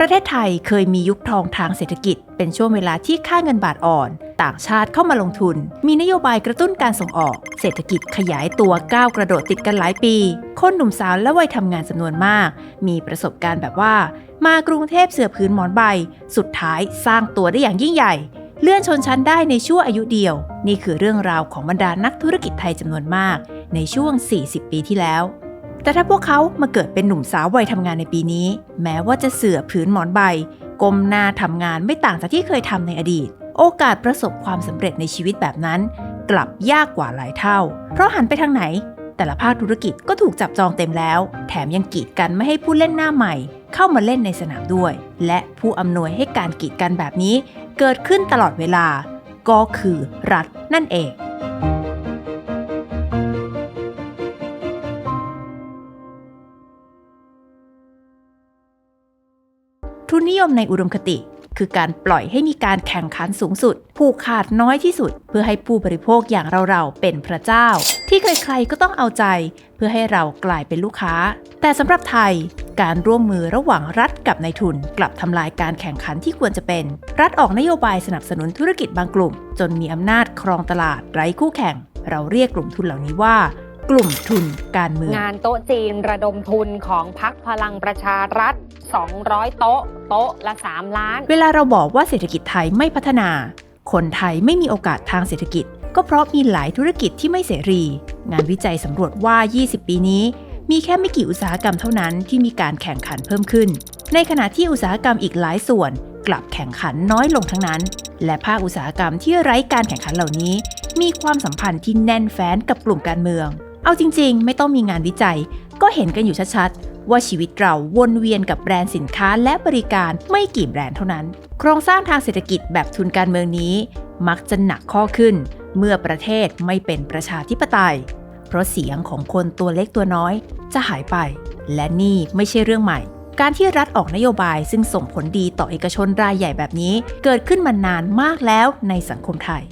ประเทศไทยเคยมียุคทองทางเศรษฐกิจ เป็นช่วงเวลาที่ค่าเงินบาทอ่อน ต่างชาติเข้ามาลงทุน มีนโยบายกระตุ้นการส่งออก เศรษฐกิจขยายตัวก้าวกระโดดติดกันหลายปี คนหนุ่มสาวและวัยทำงานจำนวนมาก มีประสบการณ์แบบว่า มากรุงเทพเสือพื้นหมอนใบ สุดท้ายสร้างตัวได้อย่างยิ่งใหญ่ เลื่อนชนชั้นได้ในช่วงอายุเดียว นี่คือเรื่องราวของบรรดานักธุรกิจไทยจำนวนมาก ในช่วง 40 ปีที่แล้ว แต่ถ้าพวกเขามาเกิดเป็นหนุ่มสาววัยทำงานในปีนี้ แม้ว่าจะเสื่อผืนหมอนใบก้มหน้าทำงานไม่ต่างจากที่เคยทำในอดีต โอกาสประสบความสำเร็จในชีวิตแบบนั้น กลับยากกว่าหลายเท่า เพราะหันไปทางไหน แต่ละภาคธุรกิจก็ถูกจับจองเต็มแล้ว แถมยังกีดกันไม่ให้ผู้เล่นหน้าใหม่ เข้ามาเล่นในสนามด้วย และผู้อำนวยให้การกีดกันแบบนี้ เกิดขึ้นตลอดเวลา ก็คือรัฐนั่นเอง ยมในอุดมคติ คือการปล่อยให้มีการแข่งขันสูงสุด ผูกขาดน้อยที่สุด เพื่อให้ผู้บริโภคอย่างเราๆเป็นพระเจ้า ที่ใครๆก็ต้องเอาใจ เพื่อให้เรากลายเป็นลูกค้า แต่สำหรับไทยการร่วมมือระหว่างรัฐกับนายทุน กลับทำลายการแข่งขันที่ควรจะเป็น รัฐออกนโยบายสนับสนุนธุรกิจบางกลุ่ม จนมีอำนาจครองตลาดไร้คู่แข่ง เราเรียกกลุ่มทุนเหล่านี้ว่า กลุ่มทุนการเมือง งานโต๊ะจีนระดมทุนของพักพลังประชารัฐ 200 โต๊ะ โต๊ะละ 3 ล้าน เวลาเราบอกว่าเศรษฐกิจไทยไม่พัฒนา คนไทยไม่มีโอกาสทางเศรษฐกิจ ก็เพราะมีหลายธุรกิจที่ไม่เสรี งานวิจัยสำรวจว่า 20 ปีนี้ มีแค่ไม่กี่อุตสาหกรรมเท่านั้นที่มีการแข่งขันเพิ่มขึ้น ในขณะที่อุตสาหกรรมอีกหลายส่วนกลับแข่งขันน้อยลงทั้งนั้น และภาคอุตสาหกรรมที่ไร้การแข่งขันเหล่านี้ มีความสัมพันธ์ที่แน่นแฟ้นกับกลุ่มการเมือง เอาจริงๆ ไม่ต้องมีงานวิจัย ก็เห็นกันอยู่ชัดๆ ว่าชีวิตเราวนเวียนกับแบรนด์สินค้าและบริการไม่กี่แบรนด์เท่านั้น โครงสร้างทางเศรษฐกิจแบบทุนการเมืองนี้ มักจะหนักข้อขึ้น เมื่อประเทศไม่เป็นประชาธิปไตย เพราะเสียงของคนตัวเล็กตัวน้อยจะหายไป และนี่ไม่ใช่เรื่องใหม่การที่รัฐออกนโยบายซึ่งส่งผลดีต่อเอกชนรายใหญ่แบบนี้ เกิดขึ้นมานานมากแล้วในสังคมไทย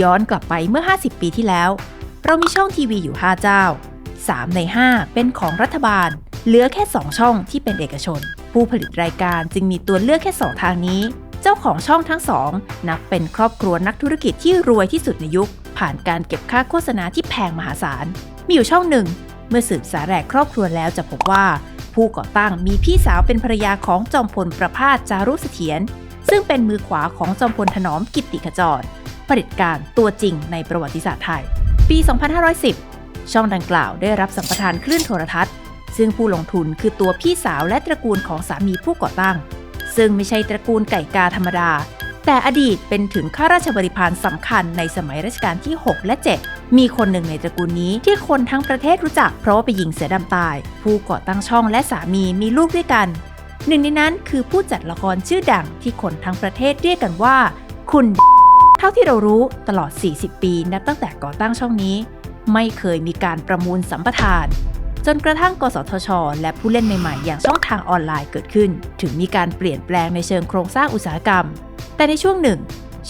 ย้อนกลับไปเมื่อ 50 ปีที่แล้ว เรามีช่องทีวีอยู่ 5 เจ้า 3 ใน 5 เป็นของรัฐบาล เหลือแค่ 2 ช่องที่เป็นเอกชน ผู้ผลิตรายการจึงมีตัวเลือกแค่ 2 ทางนี้ เจ้าของช่องทั้งสองนับเป็นครอบครัวนักธุรกิจที่รวยที่สุดในยุค ผ่านการเก็บค่าโฆษณาที่แพงมหาศาล มีอยู่ช่องหนึ่ง เมื่อสืบสาแหรกครอบครัวแล้วจะพบว่า ผู้ก่อตั้งมีพี่สาวเป็นภรรยาของจอมพลประภาสจารุเสถียรซึ่งเป็นมือขวาของจอมพลถนอมกิตติขจรผลิตการตัวจริงในประวัติศาสตร์ไทย ปี 2510 ช่องดังกล่าวได้รับสัมปทานคลื่นโทรทัศน์ ซึ่งผู้ลงทุนคือตัวพี่สาวและตระกูลของสามีผู้ก่อตั้ง ซึ่งไม่ใช่ตระกูลไก่กาธรรมดา แต่อดีตเป็นถึงข้าราชบริพารสำคัญในสมัยรัชกาลที่ 6 และ 7 มีคนหนึ่งในตระกูลนี้ที่คนทั้งประเทศรู้จักเพราะว่าไปยิงเสือดำตาย ผู้ก่อตั้งช่องและสามีมีลูกด้วยกัน หนึ่งในนั้นคือผู้จัดละครชื่อดังที่คนทั้งประเทศเรียกกันว่า คุณ ท่าที่เรารู้ตลอด 40 ปีนับตั้งแต่ก่อตั้งช่องนี้ ไม่เคยมีการประมูลสัมปทาน จนกระทั่งกสทช และผู้เล่นใหม่ๆ อย่างช่องทางออนไลน์เกิดขึ้น ถึงมีการเปลี่ยนแปลงในเชิงโครงสร้างอุตสาหกรรม แต่ในช่วงหนึ่ง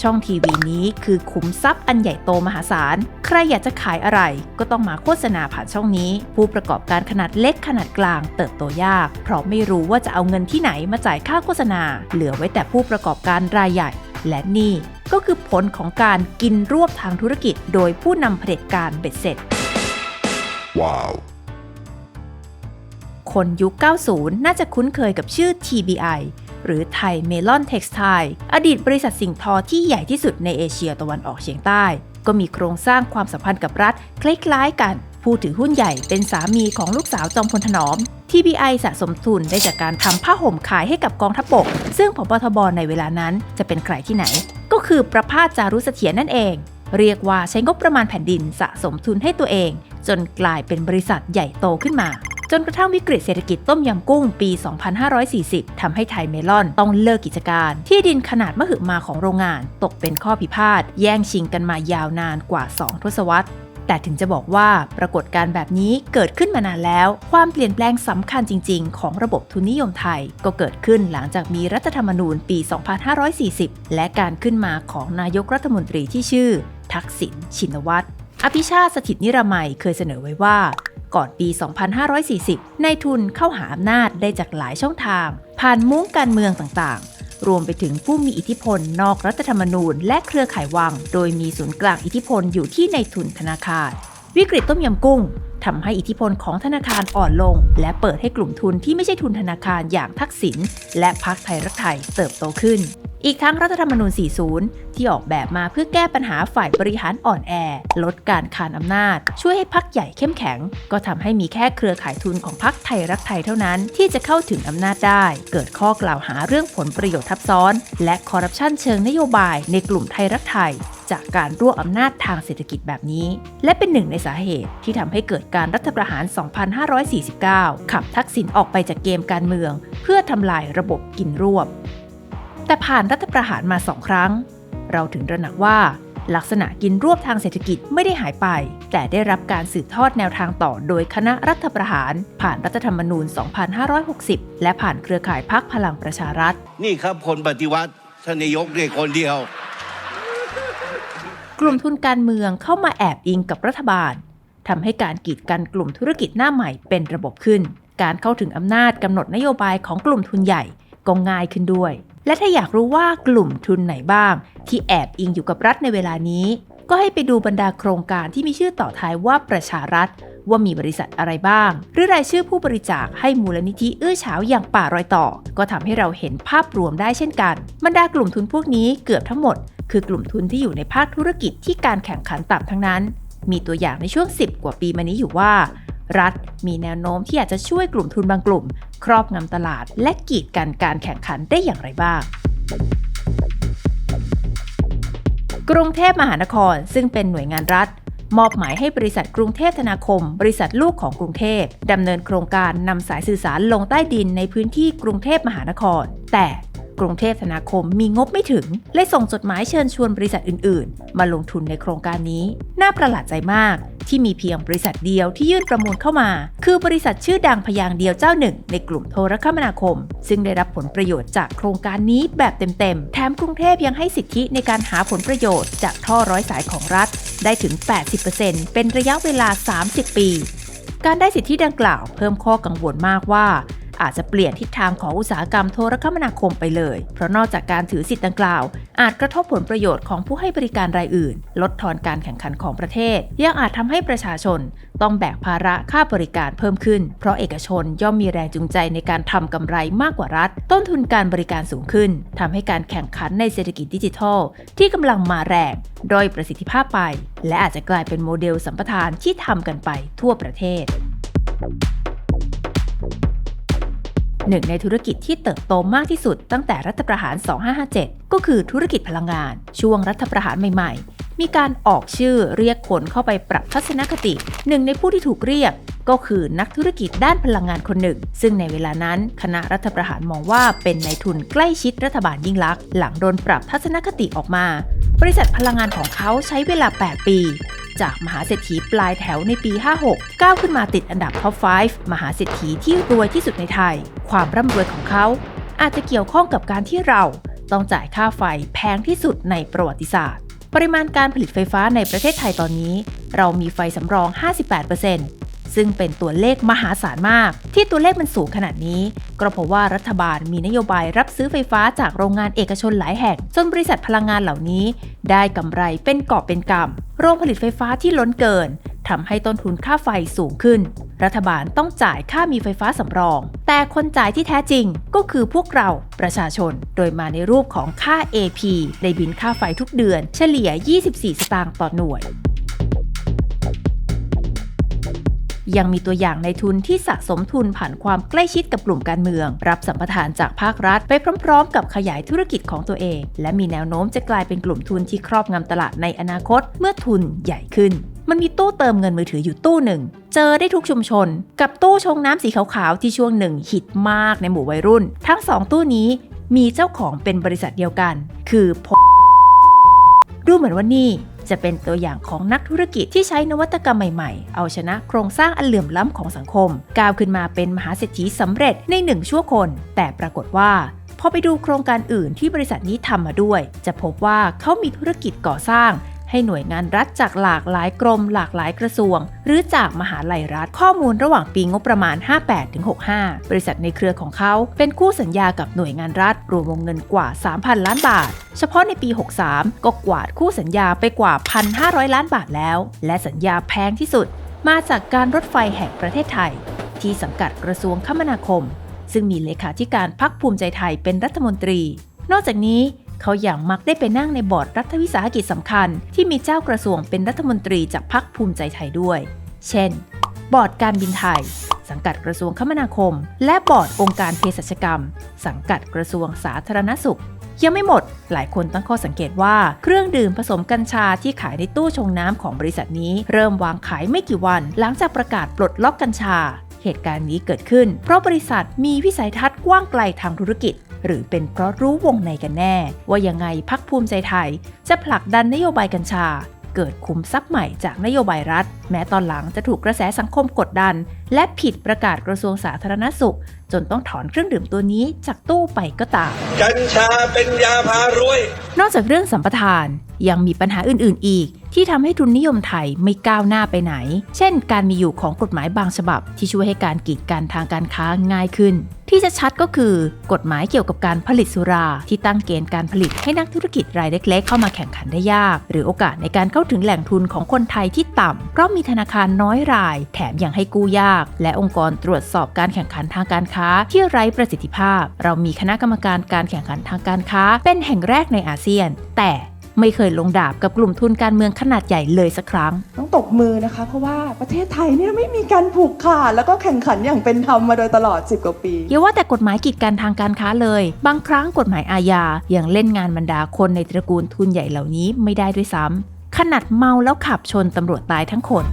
ช่องทีวีนี้คือขุมทรัพย์อันใหญ่โตมหาศาล ใครอยากจะขายอะไรก็ต้องมาโฆษณาผ่านช่องนี้ ผู้ประกอบการขนาดเล็กขนาดกลาง เติบโตยาก เพราะไม่รู้ว่าจะเอาเงินที่ไหนมาจ่ายค่าโฆษณา เหลือไว้แต่ผู้ประกอบการรายใหญ่ และนี่ก็คือผลของการกินรวบทางธุรกิจ โดยผู้นำเผด็จการเบ็ดเสร็จ Wow. คนยุค 90 น่าจะคุ้นเคยกับชื่อ TBI หรือไทยเมลอนเท็กซ์ไทอดีตบริษัทสิ่งทอที่ใหญ่ที่สุดในเอเชียตะวันออกเฉียงใต้ ก็มีโครงสร้างความสัมพันธ์กับรัฐ คล้ายๆกัน ผู้ถือหุ้นใหญ่เป็นสามีของลูกสาวจอมพลถนอม TBI สะสมทุนได้จากการทำผ้าห่มขายให้กับกองทัพบก ซึ่งพบทบในเวลานั้นจะเป็นใครที่ไหน ก็คือประภาสจารุเสถียรนั่นเอง เรียกว่าใช้งบประมาณแผ่นดินสะสมทุนให้ตัวเอง จนกลายเป็นบริษัทใหญ่โตขึ้นมาจนกระทั่งวิกฤตเศรษฐกิจต้มยำกุ้งปี 2540 ทำให้ไทยเมลอนต้องเลิกกิจการ ที่ดินขนาดมหึมาของโรงงาน ตกเป็นข้อพิพาท แย่งชิงกันมายาวนานกว่า 2 ทศวรรษ แต่ถึงจะบอกว่าปรากฏการณ์แบบนี้เกิดขึ้นมานานแล้ว ความเปลี่ยนแปลงสำคัญจริง ๆ ของระบบทุนนิยมไทย ก็เกิดขึ้นหลังจากมีรัฐธรรมนูญปี 2540 และการขึ้นมาของนายกรัฐมนตรีที่ชื่อ ทักษิณชินวัตรอภิชาติสถิตนิรมัยเคยเสนอไว้ว่า ก่อนปี 2540ในทุนเข้าหาอำนาจได้จากหลายช่องทาง ผ่านมุ้งการเมืองต่างๆ รวมไปถึงผู้มีอิทธิพลนอกรัฐธรรมนูญ และเครือข่ายวัง โดยมีศูนย์กลางอิทธิพลอยู่ที่ในทุนธนาคาร วิกฤตต้มยำกุ้งทำให้อิทธิพลของธนาคารอ่อนลง และเปิดให้กลุ่มทุนที่ไม่ใช่ทุนธนาคารอย่างทักษิณและพรรคไทยรักไทยเติบโตขึ้น อีกทั้งรัฐธรรมนูญ 40 ที่ออกแบบมาเพื่อแก้ปัญหาฝ่ายบริหารอ่อนแอ ลดการคานอำนาจ ช่วยให้พักใหญ่เข้มแข็ง ก็ทำให้มีแค่เครือข่ายทุนของพักไทยรักไทยเท่านั้น ที่จะเข้าถึงอำนาจได้ เกิดข้อกล่าวหาเรื่องผลประโยชน์ทับซ้อน และคอร์รัปชันเชิงนโยบายในกลุ่มไทยรักไทยจากการรวบอำนาจทางเศรษฐกิจแบบนี้ และเป็นหนึ่งในสาเหตุที่ทำให้เกิดการรัฐประหาร 2549 ขับทักษิณออกไปจากเกมการเมือง เพื่อทำลายระบบกินรวบ แต่ผ่านรัฐประหารมาสองครั้ง เราถึงระหนักว่าลักษณะกินรวบทางเศรษฐกิจไม่ได้หายไป แต่ได้รับการสืบทอดแนวทางต่อโดยคณะรัฐประหาร ผ่านรัฐธรรมนูญ 2560 และผ่านเครือข่ายพักพลังประชารัฐ นี่ครับคนปฏิวัติท่านนายกเรียกคนเดียว กลุ่มทุนการเมืองเข้ามาแอบอิงกับรัฐบาลทำให้การกีดกันกลุ่มธุรกิจหน้าใหม่เป็นระบบขึ้น การเข้าถึงอำนาจกำหนดนโยบายของกลุ่มทุนใหญ่ก็ง่ายขึ้นด้วย และถ้าอยากรู้ว่ากลุ่มทุนไหนบ้าง ที่แอบอิงอยู่กับรัฐในเวลานี้ ก็ให้ไปดูบรรดาโครงการที่มีชื่อต่อท้ายว่าประชารัฐ ว่ามีบริษัทอะไรบ้าง หรือรายชื่อผู้บริจาคให้มูลนิธิเอื้อเฉาวอย่างป่ารอยต่อ ก็ทำให้เราเห็นภาพรวมได้เช่นกันบรรดากลุ่มทุนพวกนี้เกือบทั้งหมด คือกลุ่มทุนที่อยู่ในภาคธุรกิจที่การแข่งขันต่ำทั้งนั้น มีตัวอย่างในช่วง 10 กว่าปีมานี้อยู่ว่า รัฐมีแนวโน้มที่อาจจะช่วยกลุ่มทุนบางกลุ่ม ครอบงำตลาด และกีดกันการแข่งขันได้อย่างไรบ้างกรุงเทพมหานครซึ่งเป็นหน่วยงานรัฐ มอบหมายให้บริษัทกรุงเทพธนาคม บริษัทลูกของกรุงเทพดำเนินโครงการนำสายสื่อสารลงใต้ดินในพื้นที่กรุงเทพมหานคร แต่ กรุงเทพธนาคมมีงบไม่ถึง เลยส่งจดหมายเชิญชวนบริษัทอื่นๆ มาลงทุนในโครงการนี้ น่าประหลาดใจมาก ที่มีเพียงบริษัทเดียวที่ยื่นประมูลเข้ามา คือบริษัทชื่อดังพยางค์เดียวเจ้าหนึ่ง ในกลุ่มโทรคมนาคม ซึ่งได้รับผลประโยชน์จากโครงการนี้แบบเต็มๆ แถมกรุงเทพยังให้สิทธิในการหาผลประโยชน์จากท่อร้อยสายของรัฐ ได้ถึง 80%เป็นระยะเวลา 30 ปี การได้สิทธิดังกล่าวเพิ่มข้อกังวลมากว่า อาจจะเปลี่ยนทิศทางของอุตสาหกรรมโทรคมนาคมไปเลย เพราะนอกจากการถือสิทธิ์ดังกล่าว อาจกระทบผลประโยชน์ของผู้ให้บริการรายอื่น ลดทอนการแข่งขันของประเทศ ยังอาจทำให้ประชาชน ต้องแบกภาระค่าบริการเพิ่มขึ้น เพราะเอกชนย่อมมีแรงจูงใจในการทำกำไรมากกว่ารัฐ ต้นทุนการบริการสูงขึ้นทำให้การแข่งขันในเศรษฐกิจดิจิทัล ที่กำลังมาแรงด้อยประสิทธิภาพไป และอาจจะกลายเป็นโมเดลสัมปทานที่ทำกันไปทั่วประเทศ หนึ่งในธุรกิจที่เติบโตมากที่สุดตั้งแต่รัฐประหาร 2557 ก็คือธุรกิจพลังงาน ช่วงรัฐประหารใหม่ ๆ มีการออกชื่อเรียกคนเข้าไปปรับทัศนคติ หนึ่งในผู้ที่ถูกเรียกก็คือนักธุรกิจด้านพลังงานคนหนึ่ง ซึ่งในเวลานั้นคณะรัฐประหารมองว่าเป็นนายทุนใกล้ชิดรัฐบาลยิ่งลักษณ์หลังโดนปรับทัศนคติออกมา บริษัทพลังงานของเขาใช้เวลา 8 ปี จากมหาเศรษฐีปลายแถวในปี 56 ก้าวขึ้นมาติดอันดับท็อป 5 มหาเศรษฐีที่รวยที่สุดในไทย ความร่ำรวยของเขา อาจจะเกี่ยวข้องกับการที่เราต้องจ่ายค่าไฟแพงที่สุดในประวัติศาสตร์ ปริมาณการผลิตไฟฟ้าในประเทศไทยตอนนี้ เรามีไฟสำรอง 58% ซึ่งเป็นตัวเลขมหาศาลมาก ที่ตัวเลขมันสูงขนาดนี้ ก็เพราะว่ารัฐบาลมีนโยบายรับซื้อไฟฟ้าจากโรงงานเอกชนหลายแห่งจนบริษัทพลังงานเหล่านี้ ได้กำไรเป็นกอบเป็นกำโรงผลิตไฟฟ้าที่ล้นเกินทำให้ต้นทุนค่าไฟสูงขึ้น รัฐบาลต้องจ่ายค่ามีไฟฟ้าสำรอง แต่คนจ่ายที่แท้จริงก็คือพวกเราประชาชน โดยมาในรูปของค่า AP ในบินค่าไฟทุกเดือน เฉลี่ย 24 สตางค์ต่อหน่วย ยังมีตัวอย่างในทุนที่สะสมทุนผ่านความใกล้ชิดกับกลุ่มการเมือง รับสัมปทานจากภาครัฐ ไปพร้อม ๆ กับขยายธุรกิจของตัวเอง และมีแนวโน้มจะกลายเป็นกลุ่มทุนที่ครอบงำตลาดในอนาคต เมื่อทุนใหญ่ขึ้นมันมีตู้เติมเงินมือถืออยู่ตู้หนึ่ง เจอได้ทุกชุมชน กับตู้ชงน้ำสีขาวๆ ที่ช่วงหนึ่งฮิตมากในหมู่วัยรุ่น ทั้งสองตู้นี้มีเจ้าของเป็นบริษัทเดียวกัน คือพดูเหมือนว่านี่ จะเป็นตัวอย่างของนักธุรกิจที่ใช้นวัตกรรมใหม่ๆ เอาชนะโครงสร้างอันเหลื่อมล้ำของสังคม ก้าวขึ้นมาเป็นมหาเศรษฐีสำเร็จในหนึ่งชั่วคน แต่ปรากฏว่าพอไปดูโครงการอื่นที่บริษัทนี้ทำมาด้วย จะพบว่าเขามีธุรกิจก่อสร้าง ให้หน่วยงานรัฐจากหลากหลายกรม หลากหลายกระทรวง หรือจากมหาลัยรัฐ ข้อมูลระหว่างปีงบประมาณ 58-65 บริษัทในเครือของเขา เป็นคู่สัญญากับหน่วยงานรัฐ รวมวงเงินกว่า 3,000 ล้านบาท เฉพาะในปี 63 ก็กวาดคู่สัญญาไปกว่า 1,500 ล้านบาทแล้ว และสัญญาแพงที่สุด มาจากการรถไฟแห่งประเทศไทย ที่สังกัดกระทรวงคมนาคม ซึ่งมีเลขาธิการพักภูมิใจไทยเป็นรัฐมนตรี นอกจากนี้ เขาอย่างมักได้ไปนั่งในบอร์ดรัฐวิสาหกิจสำคัญ ที่มีเจ้ากระทรวงเป็นรัฐมนตรีจากพักภูมิใจไทยด้วย เช่น บอร์ดการบินไทย สังกัดกระทรวงคมนาคม และบอร์ดองค์การเภสัชกรรม สังกัดกระทรวงสาธารณสุขยังไม่หมด หลายคนตั้งข้อสังเกตว่าเครื่องดื่มผสมกัญชาที่ขายในตู้ชงน้ำของบริษัทนี้ เริ่มวางขายไม่กี่วัน หลังจากประกาศปลดล็อกกัญชา เหตุการณ์นี้เกิดขึ้น เพราะบริษัทมีวิสัยทัศน์กว้างไกลทางธุรกิจ หรือเป็นเพราะรู้วงในกันแน่ ว่ายังไงพักภูมิใจไทย จะผลักดันนโยบายกัญชา เกิดคุมทรัพย์ใหม่จากนโยบายรัฐแม้ตอนหลังจะถูกกระแสสังคมกดดัน และผิดประกาศกระทรวงสาธารณสุข จนต้องถอนเครื่องดื่มตัวนี้จากตู้ไปก็ตาม กัญชาเป็นยาพารวย นอกจากเรื่องสัมปทาน ยังมีปัญหาอื่น ๆ อีก ที่ทำให้ทุนนิยมไทยไม่ก้าวหน้าไปไหน เช่น การมีอยู่ของกฎหมายบางฉบับ ที่ช่วยให้การกีดกันทางการค้าง่ายขึ้น ที่จะชัดก็คือกฎหมายเกี่ยวกับการผลิตสุราที่ตั้งเกณฑ์การผลิตให้นักธุรกิจรายเล็ก ๆ เข้ามาแข่งขันได้ยาก หรือโอกาสในการเข้าถึงแหล่งทุนของคนไทยที่ต่ำเพราะมีธนาคารน้อยราย แถมยังให้กู้ยาก และองค์กรตรวจสอบการแข่งขันทางการค้า ที่ไร้ประสิทธิภาพ เรามีคณะกรรมการการแข่งขันทางการค้า เป็นแห่งแรกในอาเซียน แต่ไม่เคยลงดาบกับกลุ่มทุนการเมืองขนาดใหญ่เลยสักครั้ง ต้องตบมือนะคะ เพราะว่าประเทศไทยเนี่ยไม่มีการผูกขาด แล้วก็แข่งขันอย่างเป็นธรรมมาโดยตลอด 10 กว่าปีอย่าว่าแต่กฎหมายกีดกันทางการค้าเลย บางครั้งกฎหมายอาญายังเล่นงานบรรดาคนในตระกูลทุนใหญ่เหล่านี้ไม่ได้ด้วยซ้ำ ขนาดเมาแล้วขับชนตำรวจตายทั้งคน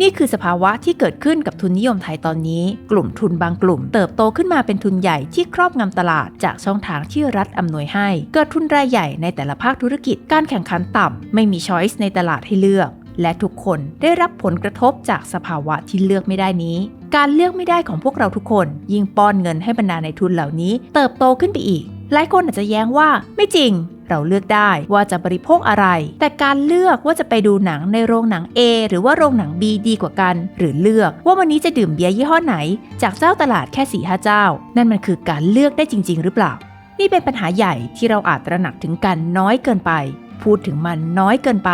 นี่คือสภาวะที่เกิดขึ้นกับทุนนิยมไทยตอนนี้ กลุ่มทุนบางกลุ่ม เติบโตขึ้นมาเป็นทุนใหญ่ที่ครอบงำตลาดจากช่องทางที่รัฐอำนวยให้ เกิดทุนรายใหญ่ในแต่ละภาคธุรกิจการแข่งขันต่ำไม่มีช้อยส์ในตลาดให้เลือกและทุกคนได้รับผลกระทบจากสภาวะที่เลือกไม่ได้นี้ การเลือกไม่ได้ของพวกเราทุกคน ยิ่งป้อนเงินให้บรรดาในทุนเหล่านี้ เติบโตขึ้นไปอีก หลายคนอาจจะแย้งว่าไม่จริง เราเลือกได้ว่าจะบริโภคอะไร แต่การเลือกว่าจะไปดูหนังในโรงหนัง A หรือว่าโรงหนัง B ดีกว่ากัน หรือเลือกว่าวันนี้จะดื่มเบียร์ยี่ห้อไหน จากเจ้าตลาดแค่4ี่ห้าเจ้า นั่นมันคือการเลือกได้จริง ๆ หรือเปล่า นี่เป็นปัญหาใหญ่ที่เราอาจตระหนักถึงกันน้อยเกินไป พูดถึงมันน้อยเกินไป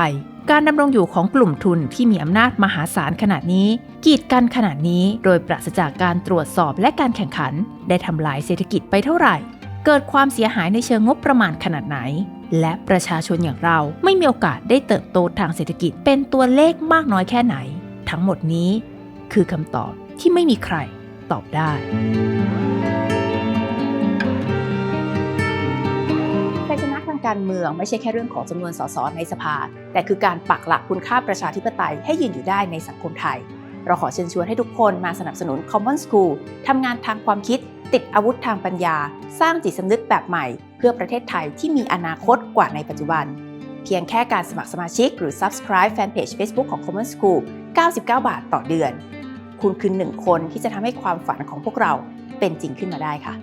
การดำรงอยู่ของกลุ่มทุนที่มีอำนาจมหาศาลขนาดนี้ กีดกันขนาดนี้โดยปราศจากการตรวจสอบและการแข่งขัน ได้ทำลายเศรษฐกิจไปเท่าไหร่ เกิดความเสียหายในเชิงงบประมาณขนาดไหน และประชาชนอย่างเราไม่มีโอกาสได้เติบโตทางเศรษฐกิจเป็นตัวเลขมากน้อยแค่ไหน ทั้งหมดนี้คือคำตอบที่ไม่มีใครตอบได้ชัยชนะทางการเมืองไม่ใช่แค่เรื่องของจำนวนสสในสภา แต่คือการปักหลักคุณค่าประชาธิปไตยให้ยืนอยู่ได้ในสังคมไทย เราขอเชิญชวนให้ทุกคนมาสนับสนุน Common School ทำงานทางความคิด ติดอาวุธทางปัญญา สร้างจิตสำนึกแบบใหม่ เพื่อประเทศไทยที่มีอนาคตกว่าในปัจจุบัน เพียงแค่การสมัครสมาชิกหรือ Subscribe Fanpage Facebook ของ Common School 99 บาทต่อเดือน คุณคือหนึ่งคนที่จะทำให้ความฝันของพวกเราเป็นจริงขึ้นมาได้ค่ะ